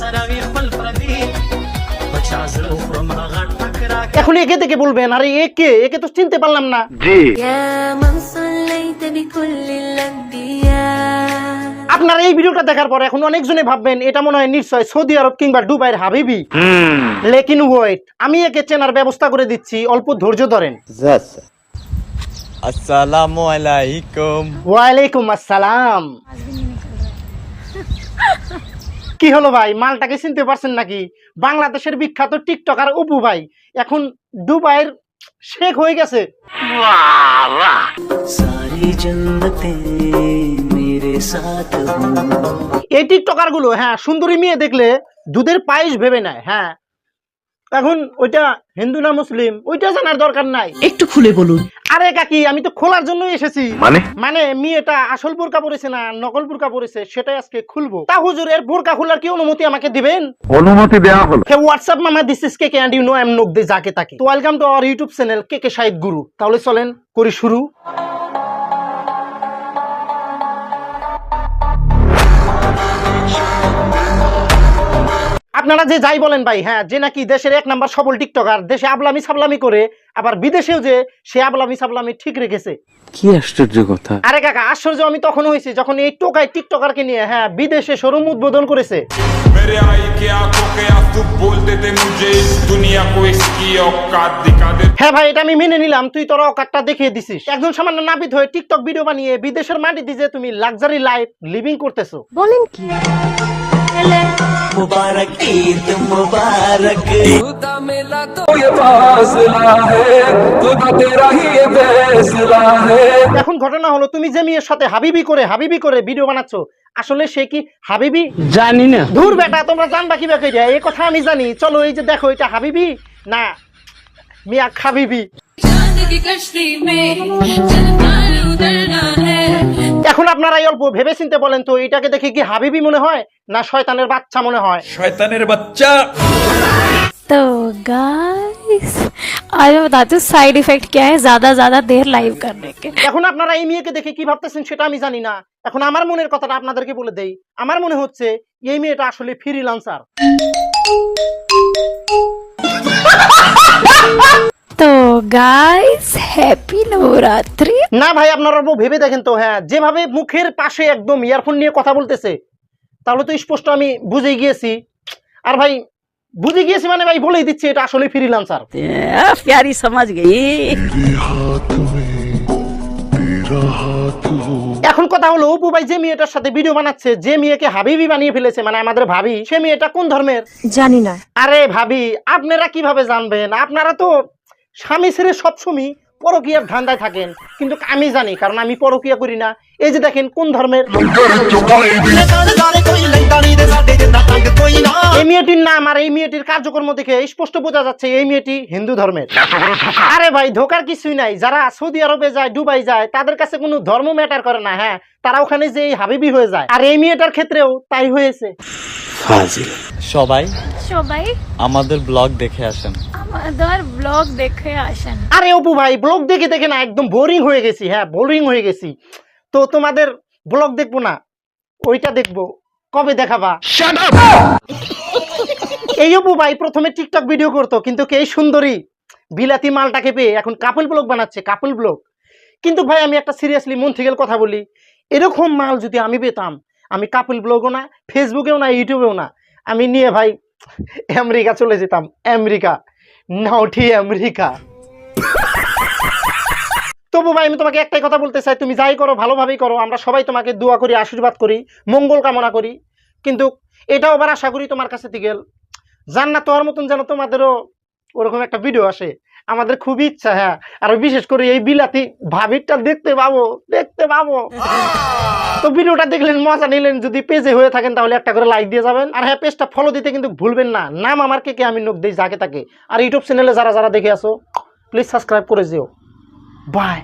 سراوي خپل پردي بچا زړه خورم غټ ټکرا এখন একে দেখে বলবেন আরে একে একে তো চিনতে পারলাম না يا من صليت بكل الأنبياء আপনারা এই ভিডিওটা দেখার পর এখন অনেকজনে ভাববেন এটা মনে হয় নিশ্চয় সৌদি আরব কিংবা দুবাইয়ের হাবিবি লেকিন ওয়েট আমি একে চেনার ব্যবস্থা করে দিচ্ছি অল্প ধৈর্য ধরেন আসসালামু আলাইকুম ওয়ালাইকুম আসসালাম কি হলো ভাই? মালটাকে চিনতে পারছেন নাকি? বাংলাদেশের বিখ্যাত টিকটকার অপু ভাই। এখন দুবাইয়ের শেখ হয়ে গেছে। এই টিকটকারগুলো হ্যাঁ সুন্দরী মেয়ে দেখলে দুধের পায়েস ভেবে নেয় হ্যাঁ। এখন ওইটা হিন্দু না মুসলিম, ওইটা জানার দরকার নাই। একটু খুলে বলুন। আরে কাকি আমি তো খোলার জন্য এসেছি। মানে? মানে মেয়েটা আসল বোরকা পরেছে না নকল বোরকা পরেছে সেটাই আজকে খুলবো। তা হুজুর এর বোরকা খোলার কি অনুমতি আমাকে দিবেন? অনুমতি দেওয়া হলো। হে হোয়াটসঅ্যাপ মামা this is KK and you know I am নকদে যাকে তাকে। তো welcome to our YouTube channel KK Saeed guru তাহলে চলেন করি শুরু। আপনারা যে যাই বলেন ভাই হ্যাঁ যে নাকি দেশের এক নাম্বার সবল টিকটকার দেশে আবলামি সাবলামি করে আবার বিদেশেও যে সে আবলামি সাবলামি ঠিক রেখেছে। কি আশ্চর্য কথা। আরে কাকা আশ্চর্য আমি তখন হয়েছি যখন এই টোকায় টিকটকারকে নিয়ে হ্যাঁ বিদেশে শোরুম উদ্বোধন করেছে। হ্যাঁ ভাই এটা আমি মেনে নিলাম তুই তোর অকাতটা দেখিয়ে দিছিস। একজন সামান্য নাবিদ হয়ে টিকটক ভিডিও বানিয়ে বিদেশের মাটি দিয়ে তুমি লাক্সারি লাইফ লিভিং করতেছো। বলেন কি? मुबारक ईद मुबारक এখন ঘটনা হলো তুমি যে মেয়ের সাথে হাবিবি করে হাবিবি করে ভিডিও বানাচ্ছ আসলে সে কি হাবিবি জানি না ধুর বেটা তোমরা জানবা কি বাকি এই কথা আমি জানি চলো এই যে দেখো এটা হাবিবি না মিয়া খাবিবি चांद की कश्ती में चलना उतरना है এখন আপনারা এই অল্প ভেবে চিনতে বলেন তো এটাকে দেখে কি হাবিবি মনে হয় না শয়তানের বাচ্চা মনে হয় শয়তানের বাচ্চা तो गाइस आज मैं बताती हूँ साइड इफेक्ट क्या है ज्यादा ज्यादा देर लाइव करने के এখন আপনারা এই মেয়েকে দেখে কি ভাবতেছেন সেটা আমি জানি না এখন আমার মনের কথাটা আপনাদেরকে বলে দেই আমার মনে হচ্ছে এই মেয়েটা আসলে ফ্রিলান্সার গাইস হ্যাপি নবরাত্রি না ভাই আপনারা ভেবে দেখেন তো হ্যাঁ যেভাবে মুখের পাশে একদম ইয়ারফোন নিয়ে কথা বলতেছে তাহলে তো স্পষ্ট আমি বুঝে গিয়েছি। আর ভাই বুঝে গিয়েছি মানে ভাই বলেই দিচ্ছি এটা আসলে ফ্রিল্যান্সার প্যারি সমাজ গেই এখন কথা হলো অপু ভাই যে মেয়েটার সাথে ভিডিও বানাচ্ছে যে মেয়েকে হাবিবি বানিয়ে ফেলেছে মানে আমাদের ভাবি সে মেয়েটা কোন ধর্মের? জানি না। আরে ভাবি আপনারা কীভাবে জানবেন? আপনারা তো স্বামী ছেড়ে সবসময় পরকিয়ার ধান্দায় থাকেন। কিন্তু আমি জানি, কারণ আমি পরকিয়া করি না। এই যে দেখেন কোন ধর্মের এই মেয়েটির নাম আর এই মেয়েটির কার্যক্রম দেখে স্পষ্ট বোঝা যাচ্ছে এই মেয়েটি হিন্দু ধর্মের। আরে ভাই, ধোকার কিছুই নাই। যারা সৌদি আরবে যায়, দুবাই যায়, তাদের কাছে কোনো ধর্ম ম্যাটার করে না হ্যাঁ? তারা ওখানে যে হাবিবি হয়ে যায়। আর এই মেয়েটার ক্ষেত্রেও তাই হয়েছে। সবাই? সবাই? আমাদের ব্লগ দেখে আসেন। আমাদের ব্লগ দেখে আসেন। আরে অপু ভাই ব্লগ দেখে দেখে না একদম বোরিং হয়ে গেছি হ্যাঁ বোরিং হয়ে গেছি। তো তোমাদের ব্লগ দেখব না ওইটা দেখব কবে দেখাবা? এই অপু ভাই প্রথমে টিকটক ভিডিও করতো কিন্তু কে এই সুন্দরী বিলাতি মালটাকে পেয়ে এখন কাপল ব্লগ বানাচ্ছে কাপল ব্লগ কিন্তু ভাই আমি একটা সিরিয়াসলি মন থেকে কথা বলি এরকম মাল যদি আমি পেতাম আমি কাপল ব্লগও না ফেসবুকেও না ইউটিউবেও না। আমি নিয়ে ভাই, আমেরিকা চলে যেতাম। আমেরিকা। নাউটি আমেরিকা। তবু ভাই, আমি তোমাকে একটাই কথা বলতে চাই, তুমি যাই করো, ভালোভাবেই করো। আমরা সবাই তোমাকে দোয়া করি, আশীর্বাদ করি, মঙ্গল কামনা করি। কিন্তু এটাও আবার আশা করি তোমার কাছে থেকে জান্নাত হওয়ার মতন যেন তোমাদেরও ওরকম একটা ভিডিও আসে। আমাদের খুবই ইচ্ছা হ্যাঁ। আর বিশেষ করে এই বিলাতি ভাবিরটা দেখতে পাবো দেখতে পাবো। তো ভিডিওটা দেখলেন, মজা নিলেন। যদি পেজে হয়ে থাকেন, তাহলে একটা করে লাইক দিয়ে যাবেন। আর হ্যাঁ পেজটা ফলো দিতে কিন্তু ভুলবেন না। নাম আমার কে কে, আমি নোক দিই, যাকে তাকে। আর ইউটিউব চ্যানেলে যারা যারা দেখে আসো প্লিজ সাবস্ক্রাইব করে যেও। বাই